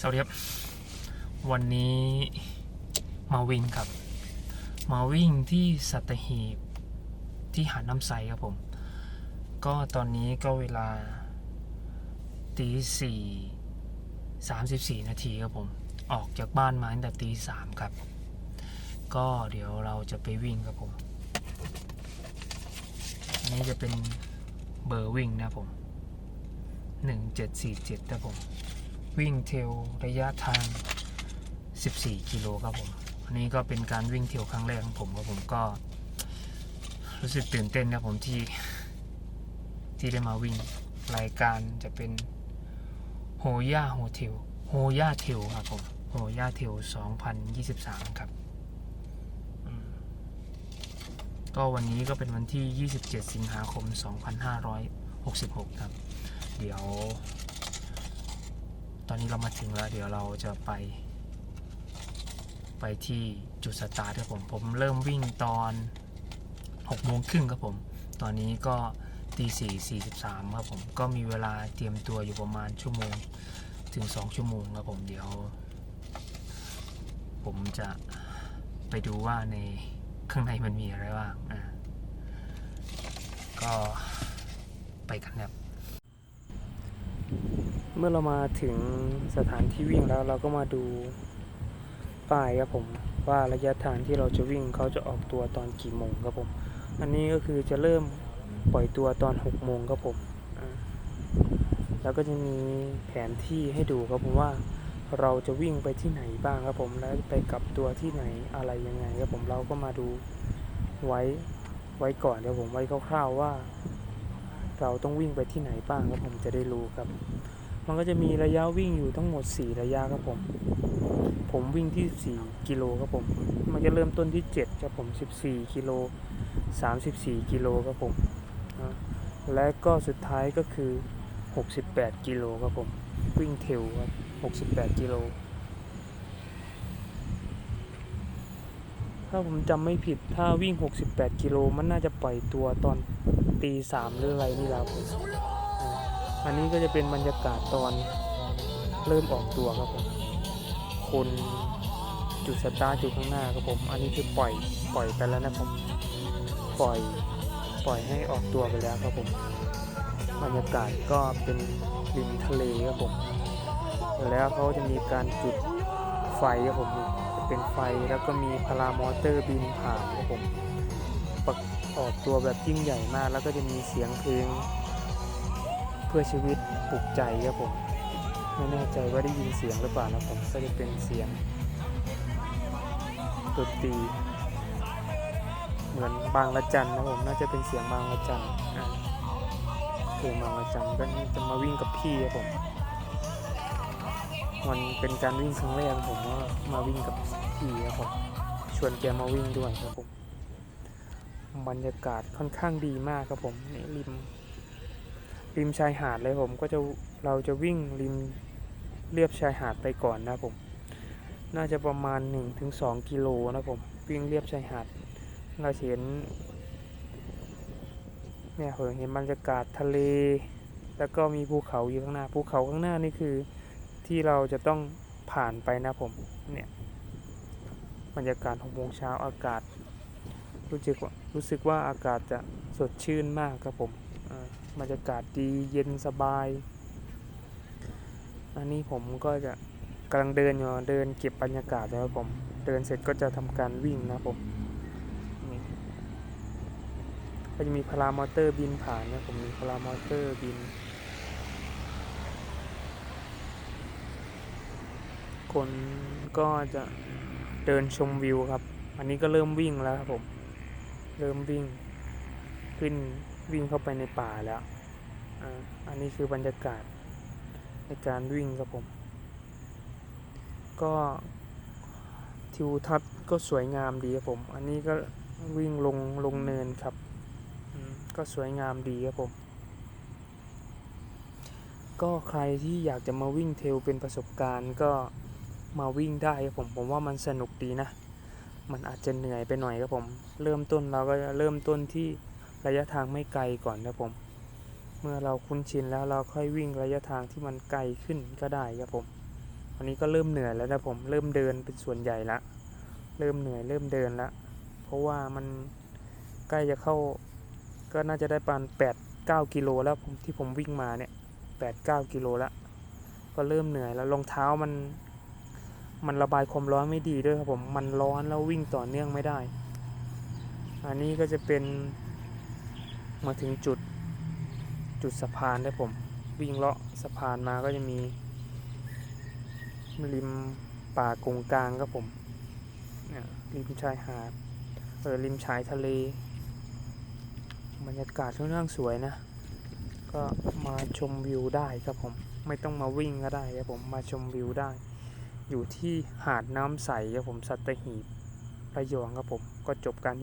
สวัสดีครับ วันนี้มาวิ่งครับ มาวิ่งที่สัตหีบที่หาดน้ำใสครับผม ก็ตอนนี้ก็เวลาตีสี่สามสิบสี่นาทีครับผม ออกจากบ้านมาตั้งแต่ตีสามครับ ก็เดี๋ยวเราจะไปวิ่งครับผม อันนี้จะเป็นเบอร์วิ่งนะผมหนึ่งเจ็ดสี่เจ็ดนะผม วิ่งเทลระยะทาง 14 กิโลครับผมอันนี้ก็เป็นการวิ่งเทลครั้งแรกของผมครับผมก็ รู้สึกตื่นเต้นนะผมที่ที่ได้มาวิ่งรายการจะเป็นโฮย่าโฮเทลโฮย่าเทลครับผมโฮย่าเทล 2023 ครับก็วันนี้ก็เป็นวันที่ 27 สิงหาคม 2566 ครับ เดี๋ยว ตอนนี้เรามาถึงแล้ว เดี๋ยวเราจะไป ไปที่จุดสตาร์ทครับผม ผมเริ่มวิ่งตอน6โมงครึ่งครับผม ตอนนี้ก็ตีสี่สี่สิบสามครับผม ก็มีเวลาเตรียมตัวอยู่ประมาณชั่วโมงถึง2ชั่วโมงครับผม เดี๋ยว ผมจะไปดูว่าในข้างในมันมีอะไรบ้าง อะก็ไปกันครับ เมื่อเรามาถึงสถานที่วิ่งแล้วเราก็มาดูป้ายครับผม ว่าระยะทางที่เราจะวิ่งเขาจะออกตัวตอนกี่โมงครับผม อันนี้ก็คือจะเริ่มปล่อยตัวตอน6โมงครับผม แล้วก็จะมีแผนที่ให้ดูครับผมว่าเราจะวิ่งไปที่ไหนบ้างครับผม แล้วไปกลับตัวที่ไหนอะไรยังไงครับผมเราก็มาดูไว้ไว้ก่อนครับผมไว้คร่าวๆว่า เราต้องวิ่งไปที่ไหนบ้างครับผมจะได้รู้ครับ มันก็จะมีระยะวิ่งอยู่ทั้งหมด 4 ระยะครับผม ผมวิ่งที่ 4 กิโลครับผม มันจะเริ่มต้นที่ 7 ครับผม 14 กิโล 34 กิโลครับผม และก็สุดท้ายก็คือ 68 กิโลครับผม วิ่งเทลครับ 68 กิโล ถ้าผมจำไม่ผิด ถ้าวิ่ง 68 กิโล มันน่าจะปล่อยตัวตอนตีสามหรืออะไรนี่แหละครับผม อันนี้ก็จะเป็นบรรยากาศตอนเริ่มออกตัวครับผมคนจุดสตาร์ทอยู่ข้างหน้าครับผม อันนี้คือปล่อยปล่อยไปแล้วนะผมปล่อยปล่อยให้ออกตัวไปแล้วครับผม บรรยากาศก็เป็นริมทะเลครับผม แล้วเขาจะมีการจุดไฟครับผมจะเป็นไฟแล้วก็มีพารามอเตอร์บินผ่านครับผมประออกตัวแบบยิ่งใหญ่มาก แล้วก็จะมีเสียงเพลง เพื่อชีวิตปลุกใจครับผม ไม่แน่ใจว่าได้ยินเสียงหรือเปล่านะผมก็จะเป็นเสียงดนตรีเหมือนบางละจันนะผมน่าจะเป็นเสียงบางละจันอะเพลงบางละจันก็จะมาวิ่งกับพี่ครับผมมันเป็นการวิ่งครั้งแรกผมว่ามาวิ่งกับพี่ครับผมชวนแกมาวิ่งด้วยครับผมบรรยากาศค่อนข้างดีมากครับผมนี่ริม ริมชายหาดเลยผมก็จะเราจะวิ่งริมเรียบชายหาดไปก่อนนะผม น่าจะประมาณ 1-2 กิโลนะผม วิ่งเรียบชายหาด เราเห็นเนี่ยผมเห็นบรรยากาศทะเล แล้วก็มีภูเขาอยู่ข้างหน้า ภูเขาข้างหน้านี่คือที่เราจะต้องผ่านไปนะผม เนี่ยบรรยากาศ6โมงเช้าอากาศ รู้สึกว่ารู้สึกว่าอากาศจะสดชื่นมากครับผม บรรยากาศดีเย็นสบาย อันนี้ผมก็จะกำลังเดินอยู่เดินเก็บบรรยากาศแล้วผม เดินเสร็จก็จะทำการวิ่งนะผมนี่ก็จะมีพารามอเตอร์บินผ่านนะผมมีพารามอเตอร์บินคนก็จะเดินชมวิวครับ อันนี้ก็เริ่มวิ่งแล้วครับผม เริ่มวิ่ง ขึ้นวิ่งเข้าไปในป่าแล้วอันนี้คือบรรยากาศในการวิ่งครับผม ก็ทิวทัศน์ก็สวยงามดีครับผม อันนี้ก็วิ่งลงลงเนินครับ ก็สวยงามดีครับผม ก็ใครที่อยากจะมาวิ่งเทลเป็นประสบการณ์ก็มาวิ่งได้ครับผม ผมว่ามันสนุกดีนะ มันอาจจะเหนื่อยไปหน่อยครับผม เริ่มต้นเราก็จะเริ่มต้นที่ ระยะทางไม่ไกลก่อนครับผม เมื่อเราคุ้นชินแล้วเราค่อยวิ่งระยะทางที่มันไกลขึ้นก็ได้ครับผมวันนี้ก็เริ่มเหนื่อยแล้วนะผมเริ่มเดินเป็นส่วนใหญ่ละ เริ่มเหนื่อยเริ่มเดินละ เพราะว่ามันใกล้จะเข้า ก็น่าจะได้ประมาณแปดเก้ากิโลแล้วผมที่ผมวิ่งมาเนี่ยแปดเก้ากิโลละก็เริ่มเหนื่อยแล้วรองเท้ามัน มันระบายความร้อนไม่ดีด้วยครับผมมันร้อนแล้ววิ่งต่อเนื่องไม่ได้ อันนี้ก็จะเป็น มาถึงจุดจุดสะพานได้ผม วิ่งเลาะสะพานมาก็จะมี ริมป่ากงกลางครับผมนี่ริมชายหาดเออริมชายทะเล บรรยากาศค่อนข้างสวยนะ ก็มาชมวิวได้ครับผม ไม่ต้องมาวิ่งก็ได้ครับผมมาชมวิวได้ อยู่ที่หาดน้ำใสครับผมสัตหีบระยองครับผมก็จบการ